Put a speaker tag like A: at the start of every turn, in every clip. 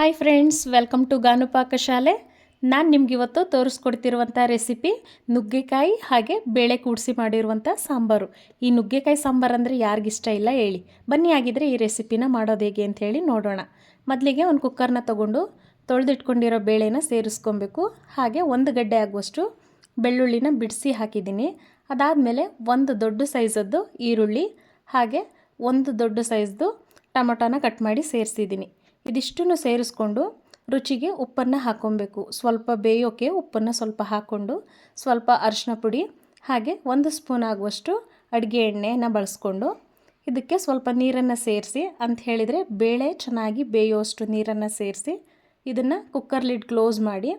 A: Hi friends welcome to ಗಾನುಪಾಕ ಶಾಲೆ ನಾನು ನಿಮ್ಗೆ ಇವತ್ತು ತೋರಿಸ್ಕೊಡ್ತಿರುವಂಥ ರೆಸಿಪಿ ನುಗ್ಗೆಕಾಯಿ ಹಾಗೆ ಬೇಳೆ ಕೂಡಿಸಿ ಮಾಡಿರುವಂಥ ಸಾಂಬಾರು. ಈ ನುಗ್ಗೆಕಾಯಿ ಸಾಂಬಾರು ಅಂದರೆ ಯಾರಿಗಿಷ್ಟ ಇಲ್ಲ ಹೇಳಿ. ಬನ್ನಿ ಆಗಿದ್ರೆ ಈ ರೆಸಿಪಿನ ಮಾಡೋದು ಹೇಗೆ ಅಂತ ಹೇಳಿ ನೋಡೋಣ. ಮೊದಲಿಗೆ ಒಂದು ಕುಕ್ಕರ್ನ ತೊಗೊಂಡು ತೊಳೆದಿಟ್ಕೊಂಡಿರೋ ಬೇಳೆನ ಸೇರಿಸ್ಕೊಬೇಕು. ಹಾಗೆ ಒಂದು ಗಡ್ಡೆ ಆಗುವಷ್ಟು ಬೆಳ್ಳುಳ್ಳಿನ ಬಿಡಿಸಿ ಹಾಕಿದ್ದೀನಿ. ಅದಾದಮೇಲೆ ಒಂದು ದೊಡ್ಡ ಸೈಜದ್ದು ಈರುಳ್ಳಿ ಹಾಗೆ ಒಂದು ದೊಡ್ಡ ಸೈಜ್ದು ಟೊಮೊಟೊನ ಕಟ್ ಮಾಡಿ ಸೇರಿಸಿದ್ದೀನಿ. ಇದಿಷ್ಟನ್ನು ಸೇರಿಸ್ಕೊಂಡು ರುಚಿಗೆ ಉಪ್ಪನ್ನು ಹಾಕ್ಕೊಬೇಕು ಸ್ವಲ್ಪ ಬೇಯೋಕೆ ಉಪ್ಪನ್ನು ಸ್ವಲ್ಪ ಹಾಕ್ಕೊಂಡು ಸ್ವಲ್ಪ ಅರಿಶಿನ ಪುಡಿ, ಹಾಗೆ ಒಂದು ಸ್ಪೂನ್ ಆಗುವಷ್ಟು ಅಡುಗೆ ಎಣ್ಣೆನ ಬಳಸ್ಕೊಂಡು ಇದಕ್ಕೆ ಸ್ವಲ್ಪ ನೀರನ್ನು ಸೇರಿಸಿ, ಅಂತ ಹೇಳಿದರೆ ಬೇಳೆ ಚೆನ್ನಾಗಿ ಬೇಯೋಷ್ಟು ನೀರನ್ನು ಸೇರಿಸಿ ಇದನ್ನು ಕುಕ್ಕರ್ ಲಿಡ್ ಕ್ಲೋಸ್ ಮಾಡಿ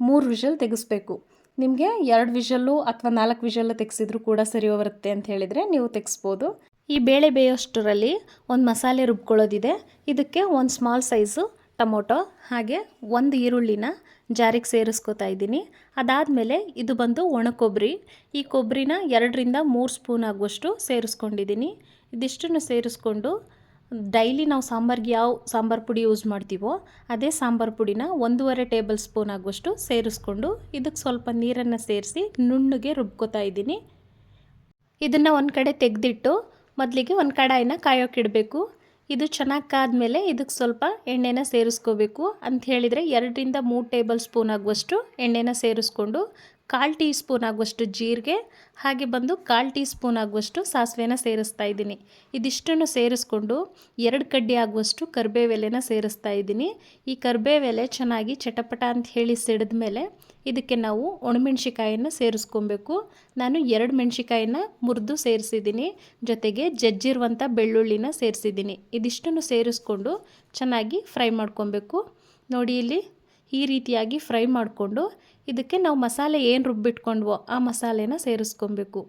A: ಮೂರು ವಿಷಲ್ ತೆಗೆಸ್ಬೇಕು. ನಿಮಗೆ ಎರಡು ವಿಷಲ್ಲು ಅಥವಾ ನಾಲ್ಕು ವಿಷಲ್ಲು ತೆಗೆಸಿದ್ರು ಕೂಡ ಸರಿ ಬರುತ್ತೆ ಅಂತ ಹೇಳಿದರೆ ನೀವು ತೆಗೆಸ್ಬೋದು. ಈ ಬೇಳೆ ಬೇಯೋಷ್ಟರಲ್ಲಿ ಒಂದು ಮಸಾಲೆ ರುಬ್ಕೊಳ್ಳೋದಿದೆ. ಇದಕ್ಕೆ ಒಂದು ಸ್ಮಾಲ್ ಸೈಜು ಟೊಮೊಟೊ, ಹಾಗೆ ಒಂದು ಈರುಳ್ಳಿನ ಜಾರಿಗೆ ಸೇರಿಸ್ಕೊತಾ ಇದ್ದೀನಿ. ಅದಾದಮೇಲೆ ಇದು ಬಂದು ಒಣ ಕೊಬ್ಬರಿ. ಈ ಕೊಬ್ಬರಿನ ಎರಡರಿಂದ ಮೂರು ಸ್ಪೂನ್ ಆಗುವಷ್ಟು ಸೇರಿಸ್ಕೊಂಡಿದ್ದೀನಿ. ಇದಿಷ್ಟನ್ನು ಸೇರಿಸ್ಕೊಂಡು ಡೈಲಿ ನಾವು ಸಾಂಬಾರ್ಗೆ ಯಾವ ಸಾಂಬಾರು ಪುಡಿ ಯೂಸ್ ಮಾಡ್ತೀವೋ ಅದೇ ಸಾಂಬಾರು ಪುಡಿನ ಒಂದೂವರೆ ಟೇಬಲ್ ಸ್ಪೂನ್ ಆಗುವಷ್ಟು ಸೇರಿಸ್ಕೊಂಡು ಇದಕ್ಕೆ ಸ್ವಲ್ಪ ನೀರನ್ನು ಸೇರಿಸಿ ನುಣ್ಣಗೆ ರುಬ್ಕೋತಾ ಇದ್ದೀನಿ. ಇದನ್ನು ಒಂದು ಕಡೆ ತೆಗೆದಿಟ್ಟು ಮೊದಲಿಗೆ ಒಂದು ಕಡಾಯಿನ ಕಾಯೋಕ್ಕಿಡಬೇಕು ಇದು ಚೆನ್ನಾಗಿ ಕಾದ್ಮೇಲೆ ಇದಕ್ಕೆ ಸ್ವಲ್ಪ ಎಣ್ಣೆನ ಸೇರಿಸ್ಕೋಬೇಕು. ಅಂತ ಹೇಳಿದರೆ ಎರಡರಿಂದ ಮೂರು ಟೇಬಲ್ ಸ್ಪೂನ್ ಆಗುವಷ್ಟು ಎಣ್ಣೆನ ಸೇರಿಸ್ಕೊಂಡು ಕಾಲು ಟೀ ಸ್ಪೂನ್ ಆಗುವಷ್ಟು ಜೀರಿಗೆ, ಹಾಗೆ ಬಂದು ಕಾಲು ಟೀ ಸ್ಪೂನ್ ಆಗುವಷ್ಟು ಸಾಸಿವೆನ ಸೇರಿಸ್ತಾ ಇದ್ದೀನಿ. ಇದಿಷ್ಟನ್ನು ಸೇರಿಸ್ಕೊಂಡು ಎರಡು ಕಡ್ಡಿ ಆಗುವಷ್ಟು ಕರ್ಬೇವೆಲೆನ ಸೇರಿಸ್ತಾ ಇದ್ದೀನಿ. ಈ ಕರ್ಬೇವೆಲೆ ಚೆನ್ನಾಗಿ ಚಟಪಟ ಅಂತ ಹೇಳಿ ಸಿಡಿದ ಮೇಲೆ ಇದಕ್ಕೆ ನಾವು ಒಣಮೆಣ್ಸಿಕಾಯನ್ನು ಸೇರಿಸ್ಕೊಬೇಕು. ನಾನು ಎರಡು ಮೆಣಸಿಕಾಯಿನ ಮುರಿದು ಸೇರಿಸಿದ್ದೀನಿ. ಜೊತೆಗೆ ಜಜ್ಜಿರುವಂಥ ಬೆಳ್ಳುಳ್ಳಿನ ಸೇರಿಸಿದ್ದೀನಿ. ಇದಿಷ್ಟನ್ನು ಸೇರಿಸ್ಕೊಂಡು ಚೆನ್ನಾಗಿ ಫ್ರೈ ಮಾಡ್ಕೊಬೇಕು. ನೋಡಿ ಇಲ್ಲಿ ಈ ರೀತಿಯಾಗಿ ಫ್ರೈ ಮಾಡಿಕೊಂಡು ಇದಕ್ಕೆ ನಾವು ಮಸಾಲೆ ಏನು ರುಬ್ಬಿಟ್ಕೊಂಡ್ವೋ ಆ ಮಸಾಲೆನ ಸೇರಿಸ್ಕೊಬೇಕು.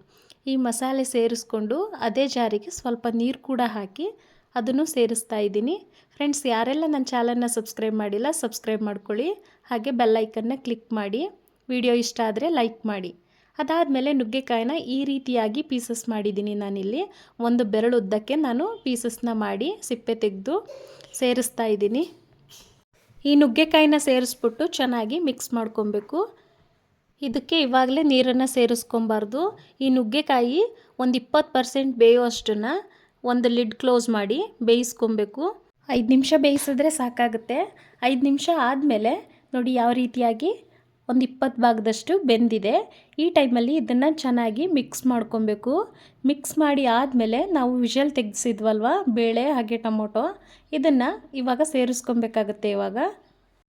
A: ಈ ಮಸಾಲೆ ಸೇರಿಸ್ಕೊಂಡು ಅದೇ ಜಾರಿಗೆ ಸ್ವಲ್ಪ ನೀರು ಕೂಡ ಹಾಕಿ ಅದನ್ನು ಸೇರಿಸ್ತಾ ಇದ್ದೀನಿ. ಫ್ರೆಂಡ್ಸ್ ಯಾರೆಲ್ಲ ನನ್ನ ಚಾನಲ್ನ ಸಬ್ಸ್ಕ್ರೈಬ್ ಮಾಡಿಲ್ಲ, ಸಬ್ಸ್ಕ್ರೈಬ್ ಮಾಡ್ಕೊಳ್ಳಿ. ಹಾಗೆ ಬೆಲ್ಲೈಕನ್ನ ಕ್ಲಿಕ್ ಮಾಡಿ. ವಿಡಿಯೋ ಇಷ್ಟ ಆದರೆ ಲೈಕ್ ಮಾಡಿ. ಅದಾದಮೇಲೆ ನುಗ್ಗೆಕಾಯಿನ ಈ ರೀತಿಯಾಗಿ ಪೀಸಸ್ ಮಾಡಿದ್ದೀನಿ ನಾನಿಲ್ಲಿ. ಒಂದು ಬೆರಳುದ್ದಕ್ಕೆ ನಾನು ಪೀಸಸ್ನ ಮಾಡಿ ಸಿಪ್ಪೆ ತೆಗೆದು ಸೇರಿಸ್ತಾ ಇದ್ದೀನಿ. ಈ ನುಗ್ಗೆಕಾಯಿನ ಸೇರಿಸ್ಬಿಟ್ಟು ಚೆನ್ನಾಗಿ ಮಿಕ್ಸ್ ಮಾಡ್ಕೊಬೇಕು. ಇದಕ್ಕೆ ಇವಾಗಲೇ ನೀರನ್ನು ಸೇರಿಸ್ಕೊಬಾರ್ದು. ಈ ನುಗ್ಗೆಕಾಯಿ ಒಂದು ಇಪ್ಪತ್ತು ಪರ್ಸೆಂಟ್ ಬೇಯೋ ಅಷ್ಟನ್ನು ಒಂದು ಲಿಡ್ ಕ್ಲೋಸ್ ಮಾಡಿ ಬೇಯಿಸ್ಕೊಬೇಕು. ಐದು ನಿಮಿಷ ಬೇಯಿಸಿದ್ರೆ ಸಾಕಾಗುತ್ತೆ. ಐದು ನಿಮಿಷ ಆದಮೇಲೆ ನೋಡಿ ಯಾವ ರೀತಿಯಾಗಿ ಒಂದು ಇಪ್ಪತ್ತು ಭಾಗದಷ್ಟು ಬೆಂದಿದೆ. ಈ ಟೈಮಲ್ಲಿ ಇದನ್ನು ಚೆನ್ನಾಗಿ ಮಿಕ್ಸ್ ಮಾಡ್ಕೊಬೇಕು. ಮಿಕ್ಸ್ ಮಾಡಿ ಆದಮೇಲೆ ನಾವು ವಿಷಲ್ ತೆಗೆಸಿದ್ವಲ್ವ? ಬೇಳೆ, ಹಾಗೆ ಟೊಮೊಟೊ. ಇದನ್ನು ಇವಾಗ ಸೇರಿಸ್ಕೊಬೇಕಾಗತ್ತೆ ಇವಾಗ.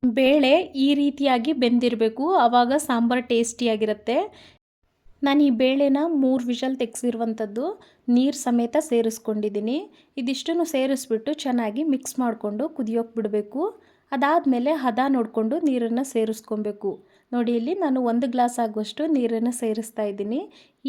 A: ಬೇಳೆ ಈ ರೀತಿಯಾಗಿ ಬೆಂದಿರಬೇಕು. ಆವಾಗ ಸಾಂಬಾರು ಟೇಸ್ಟಿಯಾಗಿರುತ್ತೆ ನಾನು ಈ ಬೇಳೆನ ಮೂರು ವಿಷಲ್ ತೆಗೆಸಿರುವಂಥದ್ದು ನೀರು ಸಮೇತ ಸೇರಿಸ್ಕೊಂಡಿದ್ದೀನಿ. ಇದಿಷ್ಟನ್ನು ಸೇರಿಸ್ಬಿಟ್ಟು ಚೆನ್ನಾಗಿ ಮಿಕ್ಸ್ ಮಾಡಿಕೊಂಡು ಕುದಿಯೋಕೆ ಬಿಡಬೇಕು. ಅದಾದಮೇಲೆ ಹದ ನೋಡಿಕೊಂಡು ನೀರನ್ನು ಸೇರಿಸ್ಕೊಬೇಕು. ನೋಡಿ, ಇಲ್ಲಿ ನಾನು ಒಂದು ಗ್ಲಾಸ್ ಆಗುವಷ್ಟು ನೀರನ್ನು ಸೇರಿಸ್ತಾ ಇದ್ದೀನಿ.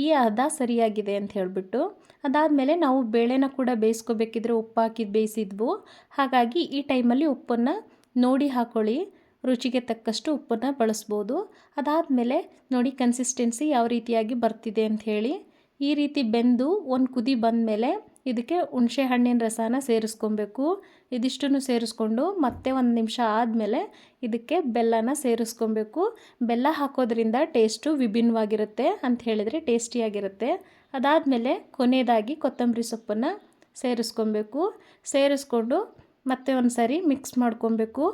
A: ಈ ಹದ ಸರಿಯಾಗಿದೆ ಅಂತ ಹೇಳಿಬಿಟ್ಟು. ಅದಾದಮೇಲೆ ನಾವು ಬೇಳೆನ ಕೂಡ ಬೇಯಿಸ್ಕೋಬೇಕಿದ್ರೆ ಉಪ್ಪು ಹಾಕಿ ಬೇಯಿಸಿದ್ವು. ಹಾಗಾಗಿ ಈ ಟೈಮಲ್ಲಿ ಉಪ್ಪನ್ನು ನೋಡಿ ಹಾಕೊಳ್ಳಿ. ರುಚಿಗೆ ತಕ್ಕಷ್ಟು ಉಪ್ಪನ್ನು ಬಳಸ್ಬೋದು. ಅದಾದಮೇಲೆ ನೋಡಿ ಕನ್ಸಿಸ್ಟೆನ್ಸಿ ಯಾವ ರೀತಿಯಾಗಿ ಬರ್ತಿದೆ ಅಂತ ಹೇಳಿ. ಈ ರೀತಿ ಬೆಂದು ಒಂದು ಕುದಿ ಬಂದಮೇಲೆ ಇದಕ್ಕೆ ಹುಣಸೆ ಹಣ್ಣಿನ ರಸನ ಸೇರಿಸ್ಕೊಬೇಕು. ಇದಿಷ್ಟನ್ನು ಸೇರಿಸ್ಕೊಂಡು ಮತ್ತೆ ಒಂದು ನಿಮಿಷ ಆದಮೇಲೆ ಇದಕ್ಕೆ ಬೆಲ್ಲನ ಸೇರಿಸ್ಕೊಬೇಕು. ಬೆಲ್ಲ ಹಾಕೋದ್ರಿಂದ ಟೇಸ್ಟು ವಿಭಿನ್ನವಾಗಿರುತ್ತೆ ಅಂತ ಹೇಳಿದರೆ ಟೇಸ್ಟಿಯಾಗಿರುತ್ತೆ. ಅದಾದಮೇಲೆ ಕೊನೆಯದಾಗಿ ಕೊತ್ತಂಬರಿ ಸೊಪ್ಪನ್ನು ಸೇರಿಸ್ಕೊಬೇಕು. ಸೇರಿಸ್ಕೊಂಡು ಮತ್ತೆ ಒಂದು ಸಾರಿ ಮಿಕ್ಸ್ ಮಾಡ್ಕೊಬೇಕು.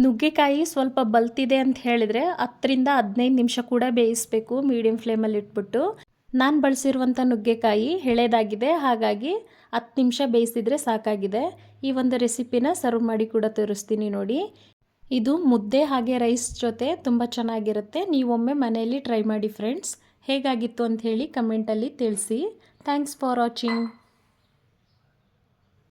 A: ನುಗ್ಗೆಕಾಯಿ ಸ್ವಲ್ಪ ಬಲ್ತಿದೆ ಅಂತ ಹೇಳಿದರೆ ಹತ್ತರಿಂದ ಹದಿನೈದು ನಿಮಿಷ ಕೂಡ ಬೇಯಿಸಬೇಕು ಮೀಡಿಯಂ ಫ್ಲೇಮಲ್ಲಿ ಇಟ್ಬಿಟ್ಟು. ನಾನು ಬಳಸಿರುವಂಥ ನುಗ್ಗೆಕಾಯಿ ಎಳೆದಾಗಿದೆ, ಹಾಗಾಗಿ ಹತ್ತು ನಿಮಿಷ ಬೇಯಿಸಿದರೆ ಸಾಕಾಗಿದೆ. ಈ ಒಂದು ರೆಸಿಪಿನ ಸರ್ವ್ ಮಾಡಿ ಕೂಡ ತೋರಿಸ್ತೀನಿ ನೋಡಿ. ಇದು ಮುದ್ದೆ ಹಾಗೆ ರೈಸ್ ಜೊತೆ ತುಂಬ ಚೆನ್ನಾಗಿರುತ್ತೆ. ನೀವೊಮ್ಮೆ ಮನೆಯಲ್ಲಿ ಟ್ರೈ ಮಾಡಿ ಫ್ರೆಂಡ್ಸ್. ಹೇಗಾಗಿತ್ತು ಅಂತ ಹೇಳಿ ಕಮೆಂಟಲ್ಲಿ ತಿಳಿಸಿ. Thanks for watching.